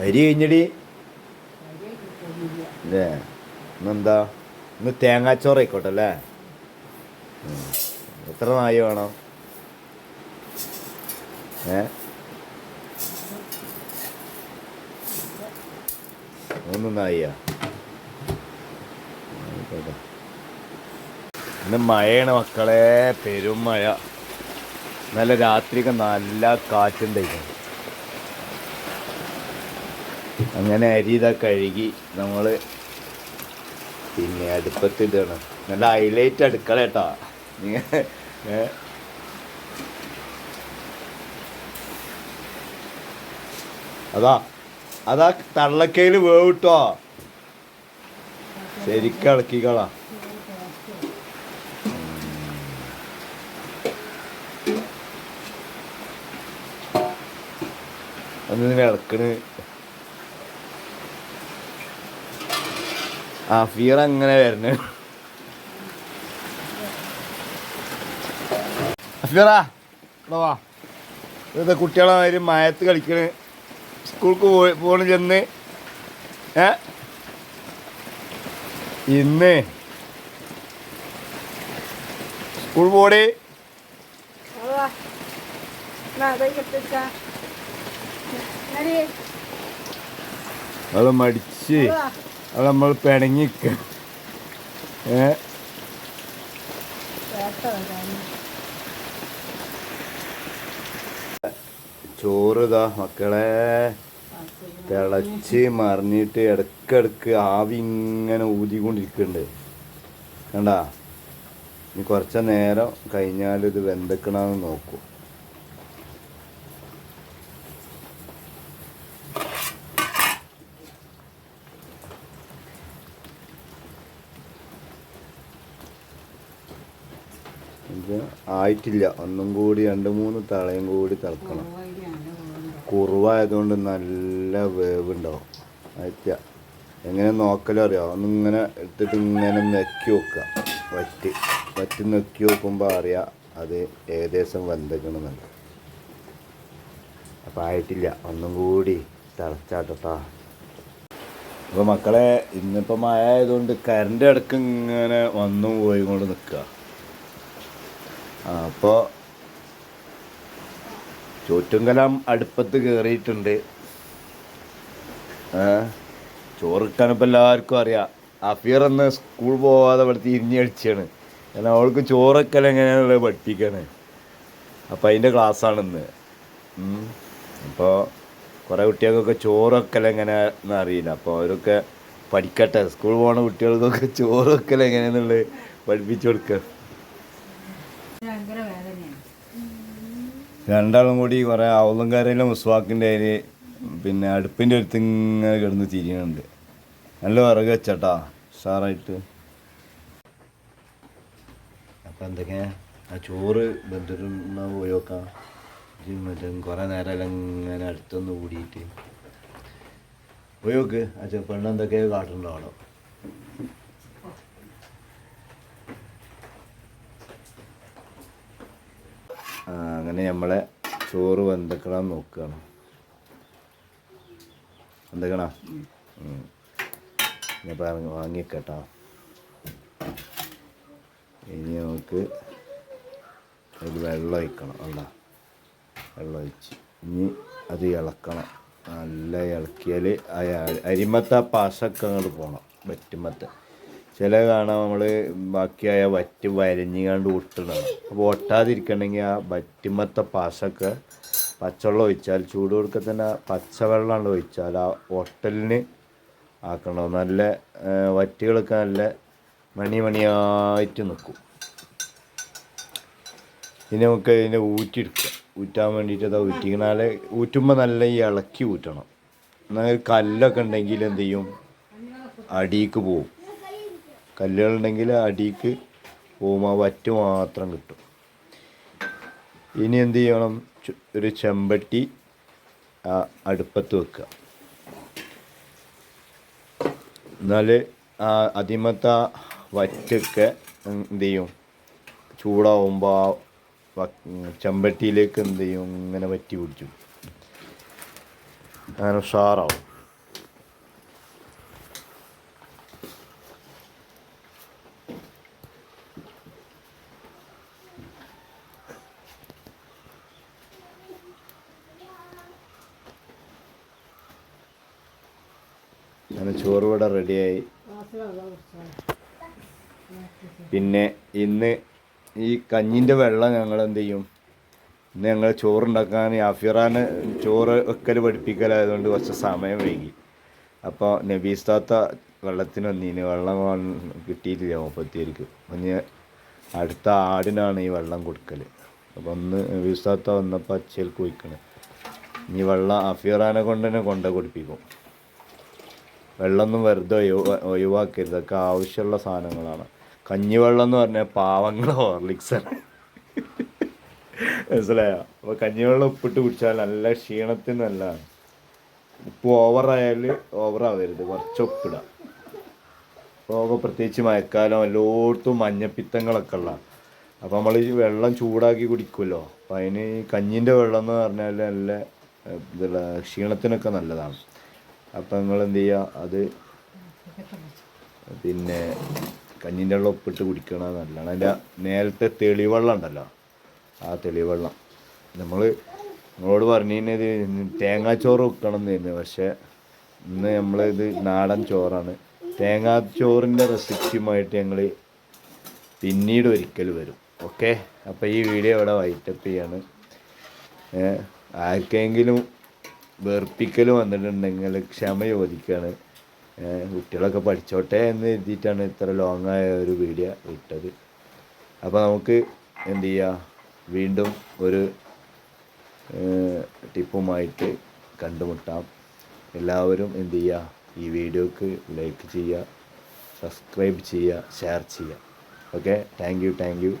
അരി കഴിഞ്ഞടി. അല്ലേ ഇന്നെന്താ? ഇന്ന് തേങ്ങാച്ചോറ് ആയിക്കോട്ടെ അല്ലേ. എത്ര നായ വേണം? ഏ? മൂന്ന് നായ ആയിക്കോട്ടെ. ഇന്ന് മഴയാണ് മക്കളെ പെരും മഴ. നല്ല രാത്രിയൊക്കെ നല്ല കാറ്റുണ്ടായിരുന്നു. അങ്ങനെ അരി ഇതാ കഴുകി നമ്മൾ പിന്നെ അടുപ്പത്തിടണം നല്ല ഹൈലൈറ്റ് അടുക്കള കേട്ടോ. അതാ അതാ തള്ളക്കയിൽ വേവിട്ടോ. ശരിക്കും ഇളക്കിക്കളാ. ഒന്ന് ഇളക്കണ്. ആ ഫിയർ അങ്ങനെ വരണേ? അഫിയറാ ഇവിടെ വാ. ഇവിടുത്തെ കുട്ടികളെ മാതിരി കളിക്കണ്. സ്കൂൾക്ക് പോയി പോണ് ചെന്ന്. ഏ? ഇന്ന് സ്കൂൾ പോടി. അത് മടിച്ച്. അത് നമ്മൾ പിണങ്ങിക്ക ഏ? ചോറിതാ മക്കളെ. തിളച്ച് മറിഞ്ഞിട്ട് ഇടക്കിടക്ക് ആവി ഇങ്ങനെ ഊതിക്കൊണ്ടിരിക്കുന്നുണ്ട്. കണ്ടാ? ഇനി കുറച്ച് നേരം കഴിഞ്ഞാൽ ഇത് വെന്തക്കണമെന്ന് നോക്കൂ. ഇത് ആയിട്ടില്ല. ഒന്നും കൂടി രണ്ട് മൂന്ന് തളയും കൂടി തിളക്കണം. കുറുവായതുകൊണ്ട് നല്ല വേവ് അയച്ച എങ്ങനെ നോക്കലോ അറിയാം? ഒന്നിങ്ങനെ എടുത്തിട്ട് ഇങ്ങനെ നെക്കി വെക്കുക. വറ്റി വറ്റി നെക്കി വെക്കുമ്പോൾ അറിയാം അത് ഏകദേശം വെന്തക്കണമെന്നുണ്ട് അപ്പം ആയിട്ടില്ല. ഒന്നും കൂടി തിളച്ചാട്ടട്ടാ അപ്പോൾ മക്കളെ ഇന്നിപ്പോൾ മഴ ആയതുകൊണ്ട് കറണ്ട് ഇടയ്ക്ക് ഇങ്ങനെ വന്നും പോയി കൊണ്ട് നിൽക്കുക. അപ്പോൾ ചോറ്റുങ്കലം അടുപ്പത്ത് കയറിയിട്ടുണ്ട് ചോറിട്ടാനിപ്പോൾ എല്ലാവർക്കും അറിയാം. അഫീർ എന്ന സ്കൂൾ പോവാതെ ഇവിടെ തിരിഞ്ഞടിച്ചാണ് കാരണം അവൾക്ക് ചോറൊക്കെ എങ്ങനെയാണുള്ളത് പഠിപ്പിക്കാണ് അപ്പോൾ അതിന്റെ ക്ലാസ്സാണ് ഇന്ന്. അപ്പോൾ കുറേ കുട്ടികൾക്കൊക്കെ ചോറൊക്കെ എങ്ങനെയാണെന്ന് അറിയില്ല. അപ്പോൾ അവരൊക്കെ പഠിക്കട്ടെ. സ്കൂൾ പോകുന്ന കുട്ടികൾക്കൊക്കെ ചോറൊക്കെ എങ്ങനെയാണെന്നുള്ളത് പഠിപ്പിച്ചു കൊടുക്കുക രണ്ടാളും കൂടി കുറേ അവലങ്കാരയിലെ മുസ്വാക്കിന്റെ അതിൽ പിന്നെ അടുപ്പിന്റെ അടുത്ത് ഇങ്ങനെ കിടന്ന് തിരിയുന്നുണ്ട് നല്ല വിറക് വെച്ചട്ടാ സാറായിട്ട് അപ്പം എന്തൊക്കെയാ ആ ചോറ് ബന്ധുരുന്ന പോയി നോക്കാം. മറ്റേ കുറേ നേരം ഇങ്ങനെ അടുത്തൊന്ന് കൂടിയിട്ട്. പോയി നോക്ക്. ആ ചെ- പെണ്ണ് കാട്ടുന്നുണ്ടോ അവിടെ? അങ്ങനെ നമ്മളെ ചോറ് വെന്തക്കണം നോക്കുകയാണ് വെന്തക്കണോ? ഇനിയിപ്പോൾ വാങ്ങിക്കട്ടോ ഇനി നമുക്ക് ഒരു വെള്ളം ഒഴിക്കണം അല്ല വെള്ളം ഒഴിച്ച്. ഇനി അത് ഇളക്കണം. നല്ല ഇളക്കിയാൽ അരിമത്ത പാസൊക്കെ അങ്ങോട്ട് പോകണം വറ്റുമത്ത. ചില കാണാം നമ്മൾ ബാക്കിയായ വറ്റ് വരഞ്ഞുകാണ്ട് ഒട്ടണം അപ്പോൾ ഒട്ടാതിരിക്കണമെങ്കിൽ ആ വറ്റുമത്തെ പാശൊക്കെ പച്ചവെള്ളം ഒഴിച്ചാൽ ചൂട് കൊടുക്കുക തന്നെ പച്ചവെള്ളമാണ് ഒഴിച്ചാൽ ആ ഒട്ടലിന് ആക്കണം നല്ല വറ്റുകളൊക്കെ നല്ല മണി മണിയായിട്ട് നിൽക്കും. ഇനി നമുക്ക് ഇതിനെ ഊറ്റിയെടുക്കുക ഊറ്റാൻ വേണ്ടിയിട്ട് അതാ ഊറ്റിക്കണാൽ ഊറ്റുമ്പോൾ നല്ല ഈ ഇളക്കി ഊറ്റണം. എന്നാൽ കല്ലൊക്കെ ഉണ്ടെങ്കിൽ എന്ത് ചെയ്യും? അടിയിക്ക് പോവും കല്ലുകളുണ്ടെങ്കിൽ അടിക്ക് പോകുമ്പോൾ വറ്റ് മാത്രം കിട്ടും. ഇനി എന്ത് ചെയ്യണം? ഒരു ചെമ്പട്ടി അടുപ്പത്ത് വെക്കുക. എന്നാൽ ആ അതിമത്ത വറ്റൊക്കെ എന്ത് ചെയ്യും? ചൂടാവുമ്പോൾ ആ ചെമ്പട്ടിയിലേക്ക് എന്ത് ചെയ്യും? ഇങ്ങനെ വറ്റി പിടിച്ചു അങ്ങനെ ഉഷാറാവും. അങ്ങനെ ചോറ് ഇവിടെ റെഡിയായി. പിന്നെ ഇന്ന് ഈ കഞ്ഞിന്റെ വെള്ളം ഞങ്ങൾ എന്ത് ചെയ്യും? ഇന്ന് ഞങ്ങൾ ചോറുണ്ടാക്കാൻ അഫിറാന് ചോറ് വെക്കൽ പഠിപ്പിക്കലായതുകൊണ്ട് കുറച്ച് സമയം വൈകി. അപ്പോൾ നബീസ്താത്ത വെള്ളത്തിന് വന്നീന്. വെള്ളം കിട്ടിയിട്ടില്ല മുപ്പത്തിയായിരിക്കും ഒന്ന് അടുത്ത ആടിനാണ് ഈ വെള്ളം കൊടുക്കൽ അപ്പോൾ ഒന്ന് നബീസ്താത്ത വന്നപ്പോൾ അച്ചയിൽ കുഴിക്കണേ ഇനി വെള്ളം അഫിറാനെ കൊണ്ട് തന്നെ കൊണ്ട കൊടുപ്പിക്കും. വെള്ളമൊന്നും വെറുതെ ഒഴിവാ ഒഴിവാക്കരുത്. ഒക്കെ ആവശ്യമുള്ള സാധനങ്ങളാണ്. കഞ്ഞിവെള്ളം എന്ന് പറഞ്ഞാൽ പാവങ്ങൾ ഹോർലിക്സാണ് മനസ്സിലായോ? അപ്പോൾ കഞ്ഞിവെള്ളം ഉപ്പിട്ട് കുടിച്ചാൽ നല്ല ക്ഷീണത്തിന് നല്ലതാണ്. ഉപ്പ് ഓവറായാൽ ഓവറാവരുത്. കുറച്ച് ഉപ്പിടുക ഇപ്പോൾ പ്രത്യേകിച്ച് മഴക്കാലം എല്ലായിടത്തും മഞ്ഞപ്പിത്തങ്ങളൊക്കെ ഉള്ള അപ്പോൾ നമ്മൾ ഈ വെള്ളം ചൂടാക്കി കുടിക്കുമല്ലോ? അപ്പോൾ അതിന് കഞ്ഞിന്റെ വെള്ളം എന്ന് പറഞ്ഞാൽ നല്ല ഇതുള്ള ക്ഷീണത്തിനൊക്കെ നല്ലതാണ്. അപ്പോൾ നിങ്ങൾ എന്ത് ചെയ്യുക അത് പിന്നെ കഞ്ഞിന്റെ വെള്ളം ഉപ്പിട്ട് കുടിക്കണത് നല്ലതാണ്. അതിന്റെ നേരത്തെ തെളിവെള്ളം ഉണ്ടല്ലോ ആ തെളിവെള്ളം. നമ്മൾ നമ്മളോട് പറഞ്ഞത് തേങ്ങാച്ചോറ് വെക്കണം എന്നായിരുന്നു പക്ഷേ ഇന്ന് നമ്മളിത് നാടൻ ചോറാണ്. തേങ്ങാച്ചോറിന്റെ റെസിപ്പിയുമായിട്ട് ഞങ്ങൾ പിന്നീട് ഒരിക്കൽ വരും. ഓക്കെ? അപ്പോൾ ഈ വീഡിയോ ഇവിടെ വൈറ്റപ്പ് ചെയ്യാണ്. ആർക്കെങ്കിലും വെറുപ്പിക്കൽ വന്നിട്ടുണ്ടെങ്കിൽ ക്ഷമ ചോദിക്കുകയാണ് കുട്ടികളൊക്കെ പഠിച്ചോട്ടെ എന്ന് എഴുതിയിട്ടാണ് ഇത്ര ലോങ് ആയ ഒരു വീഡിയോ ഇട്ടത്. അപ്പോൾ നമുക്ക് എന്ത് ചെയ്യുക വീണ്ടും ഒരു ടിപ്പുമായിട്ട് കണ്ടുമുട്ടാം. എല്ലാവരും എന്ത് ചെയ്യുക ഈ വീഡിയോക്ക് ലൈക്ക് ചെയ്യുക സബ്സ്ക്രൈബ് ചെയ്യുക ഷെയർ ചെയ്യുക. Okay thank you thank you